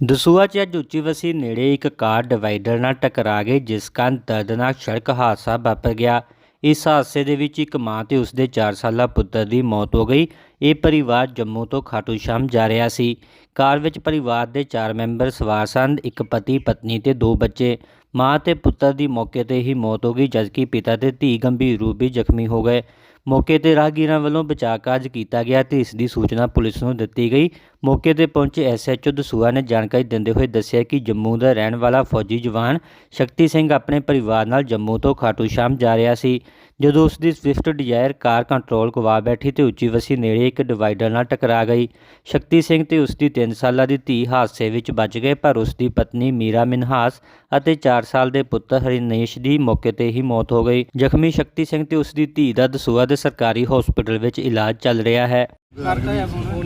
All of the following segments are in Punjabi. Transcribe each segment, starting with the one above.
ਦਸੂਆ 'ਚ ਅੱਜ ਉੱਚੀ ਵਸੀ ਨੇੜੇ ਇੱਕ ਕਾਰ ਡਿਵਾਈਡਰ ਨਾਲ ਟਕਰਾ ਗਈ, ਜਿਸ ਕਾਰਨ ਦਰਦਨਾਕ ਸੜਕ ਹਾਦਸਾ ਵਾਪਰ ਗਿਆ। ਇਸ ਹਾਦਸੇ ਦੇ ਵਿੱਚ ਇੱਕ ਮਾਂ ਤੇ ਉਸਦੇ 4 ਸਾਲਾ ਪੁੱਤਰ ਦੀ ਮੌਤ ਹੋ ਗਈ। ਇਹ ਪਰਿਵਾਰ ਜੰਮੂ ਤੋਂ ਖਾਟੂ ਸ਼ਾਮ ਜਾ ਰਿਹਾ ਸੀ। ਕਾਰ ਵਿੱਚ ਪਰਿਵਾਰ ਦੇ 4 ਮੈਂਬਰ ਸਵਾਰ ਸਨ, ਇੱਕ ਪਤੀ, ਪਤਨੀ ਤੇ ਦੋ ਬੱਚੇ। ਮਾਂ ਤੇ ਪੁੱਤਰ ਦੀ ਮੌਕੇ ਤੇ ਹੀ ਮੌਤ ਹੋ ਗਈ, ਜਦਕਿ ਪਿਤਾ ਤੇ ਧੀ ਗੰਭੀਰ ਰੂਪ ਵਿੱਚ ਜ਼ਖਮੀ ਹੋ ਗਏ। ਮੌਕੇ ਤੇ ਰਾਹਗੀਰਾਂ ਵੱਲੋਂ ਬਚਾਅ ਕਾਰਜ ਕੀਤਾ ਗਿਆ ਤੇ ਇਸ ਦੀ ਸੂਚਨਾ ਪੁਲਿਸ ਨੂੰ ਦਿੱਤੀ ਗਈ। ਮੌਕੇ ਤੇ ਪਹੁੰਚੇ ਐਸਐਚਓ ਦਸੂਆ ਨੇ ਜਾਣਕਾਰੀ ਦਿੰਦੇ ਹੋਏ ਦੱਸਿਆ ਕਿ ਜੰਮੂ ਦਾ ਰਹਿਣ ਵਾਲਾ ਫੌਜੀ ਜਵਾਨ ਸ਼ਕਤੀ ਸਿੰਘ ਆਪਣੇ ਪਰਿਵਾਰ ਨਾਲ ਜੰਮੂ ਤੋਂ ਖਾਟੂ ਸ਼ਾਮ ਜਾ ਰਿਹਾ ਸੀ। ਜਦੋਂ ਉਸ ਦੀ ਸਵਿਫਟ ਡਿਜ਼ਾਇਰ ਕਾਰ ਕੰਟਰੋਲ ਗਵਾ ਬੈਠੀ ਤੇ ਉੱਚੀ ਵਸੀ ਨੇੜੇ ਇੱਕ ਡਿਵਾਈਡਰ ਨਾਲ ਟਕਰਾ ਗਈ। ਸ਼ਕਤੀ ਸਿੰਘ ਤੇ ਉਸ ਦੀ 3 ਸਾਲਾਂ ਦੀ ਧੀ ਹਾਦਸੇ ਵਿੱਚ ਬਚ ਗਏ, ਪਰ ਉਸ ਦੀ ਪਤਨੀ ਮੀਰਾ ਮਿਨਹਾਸ ਅਤੇ 4 ਸਾਲ ਦੇ ਪੁੱਤਰ ਹਰਿਨੇਸ਼ ਦੀ ਮੌਕੇ ਤੇ ਹੀ ਮੌਤ ਹੋ ਗਈ। ਜ਼ਖਮੀ ਸ਼ਕਤੀ ਸਿੰਘ ਤੇ ਉਸ ਦੀ ਧੀ ਦਾ ਦਸੂਆ ਦੇ ਸਰਕਾਰੀ ਹਸਪਤਾਲ ਵਿੱਚ ਇਲਾਜ ਚੱਲ ਰਿਹਾ ਹੈ।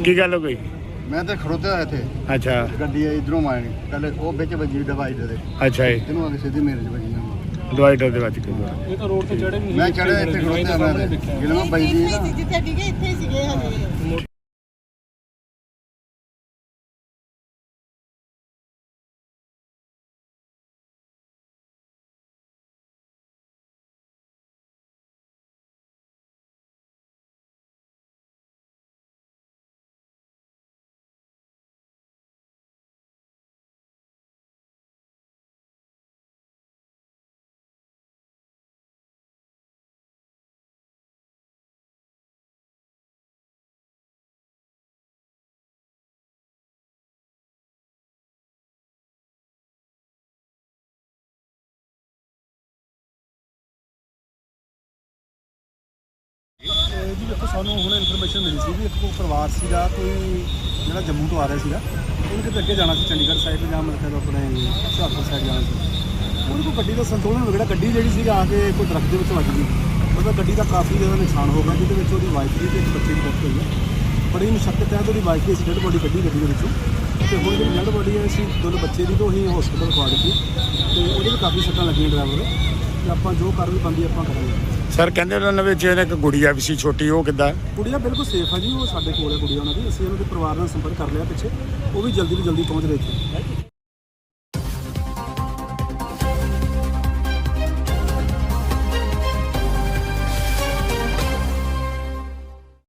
ਕੀ ਗੱਲ ਹੋ ਗਈ? ਮੈਂ ਤਾਂ ਖੜੋਤੇ ਹੋਇਆ ਇੱਥੇ। ਅੱਛਾ। ਗੱਡੀ ਇਧਰੋਂ ਆਣੀ ਪਹਿਲੇ ਉਹ ਵਿੱਚ ਵੱਜੀ ਡਿਵਾਈਡਰ ਦੇ ਅੱਛਾ ਜੀ। ਇਹਨੂੰ ਅੱਗੇ ਸਿੱਧੀ ਮੇਰੇ 'ਚ ਵੱਜੀ ਨਾ ਡਿਵਾਈਡਰ ਦੇ ਵਿੱਚ ਕਿਉਂ? ਮੈਂ ਚੜਿਆ ਇੱਥੇ ਖੜੋਤੇ ਮੈਂ ਤੇ ਜਦੋਂ ਮੈਂ। ਵੱਜੀ ਇੱਥੇ ਨਾ। ਹੀ ਸੀ ਜਿੱਥੇ ਡਿੱਗੇ ਇੱਥੇ ਸੀਗੇ। ਇਹ ਜੀ ਦੇਖੋ, ਸਾਨੂੰ ਹੁਣ ਇਨਫੋਰਮੇਸ਼ਨ ਮਿਲੀ ਸੀ ਵੀ ਇੱਕ ਕੋਈ ਪਰਿਵਾਰ ਸੀਗਾ, ਕੋਈ ਜਿਹੜਾ ਜੰਮੂ ਤੋਂ ਆ ਰਿਹਾ ਸੀਗਾ, ਉਹਨੇ ਕਿਤੇ ਅੱਗੇ ਜਾਣਾ ਸੀ, ਚੰਡੀਗੜ੍ਹ ਸਾਈਡ ਜਾਂ ਮਤਲਬ ਆਪਣੇ ਹੁਸ਼ਿਆਰਪੁਰ ਸਾਈਡ ਜਾਣਾ ਸੀ। ਉਹਨੂੰ ਕੋਈ ਗੱਡੀ ਦਾ ਸੰਤੁਲਨ ਵਿਗੜਿਆ, ਗੱਡੀ ਜਿਹੜੀ ਸੀਗਾ ਆ ਕੇ ਕੋਈ ਦਰਖਤ ਦੇ ਵਿੱਚ ਵੱਜ ਗਈ। ਮਤਲਬ ਗੱਡੀ ਦਾ ਕਾਫੀ ਜ਼ਿਆਦਾ ਨੁਕਸਾਨ ਹੋ ਗਿਆ, ਜਿਹਦੇ ਵਿੱਚ ਉਹਦੀ ਵਾਈਫ ਦੀ ਤੇ ਇੱਕ ਬੱਚੇ ਦੀ ਡੈਥ ਹੋਈ ਹੈ। ਬੜੀ ਮੁਸ਼ਕਲ ਹੈ ਉਹਦੀ ਵਾਈਫ ਦੀ ਡੈਡ ਬੋਡੀ ਕੱਢੀ ਗੱਡੀ ਦੇ ਵਿੱਚੋਂ। ਤੇ ਹੁਣ ਜਿਹੜੀ ਡੈਡ ਬੋਡੀ ਹੈ, ਅਸੀਂ ਦੋਨੋਂ ਬੱਚੇ ਦੀ ਤੋਂ ਹੀ ਹਸਪੀਟਲ ਖਵਾ ਦਿੱਤੀ ਤੇ ਉਹਦੇ ਵੀ ਕਾਫੀ ਸੱਟਾਂ ਲੱਗੀਆਂ ਡਰਾਈਵਰ ਤੇ ਆਪਾਂ ਜੋ ਕਰ ਵੀ ਬੰਦੀ ਆਪਾਂ ਕਰਾਂਗੇ। ਸਰ ਕਹਿੰਦੇ ਉਹਨਾਂ ਵਿੱਚ ਇਹਨੇ ਇੱਕ ਗੁੜੀਆ ਵੀ ਸੀ ਛੋਟੀ ਉਹ ਕਿੱਦਾਂ? ਕੁੜੀਆਂ ਬਿਲਕੁਲ ਸੇਫ ਆ ਜੀ ਉਹ ਸਾਡੇ ਕੋਲ ਹੈ ਕੁੜੀਆਂ ਉਹਨਾਂ ਦੀ। ਅਸੀਂ ਉਹਨਾਂ ਦੇ ਪਰਿਵਾਰ ਨਾਲ ਸੰਪਰਕ ਕਰ ਲਿਆ ਪਿੱਛੇ। ਉਹ ਵੀ ਜਲਦੀ ਤੋਂ ਜਲਦੀ ਪਹੁੰਚ ਰਹੇ ਇੱਥੇ।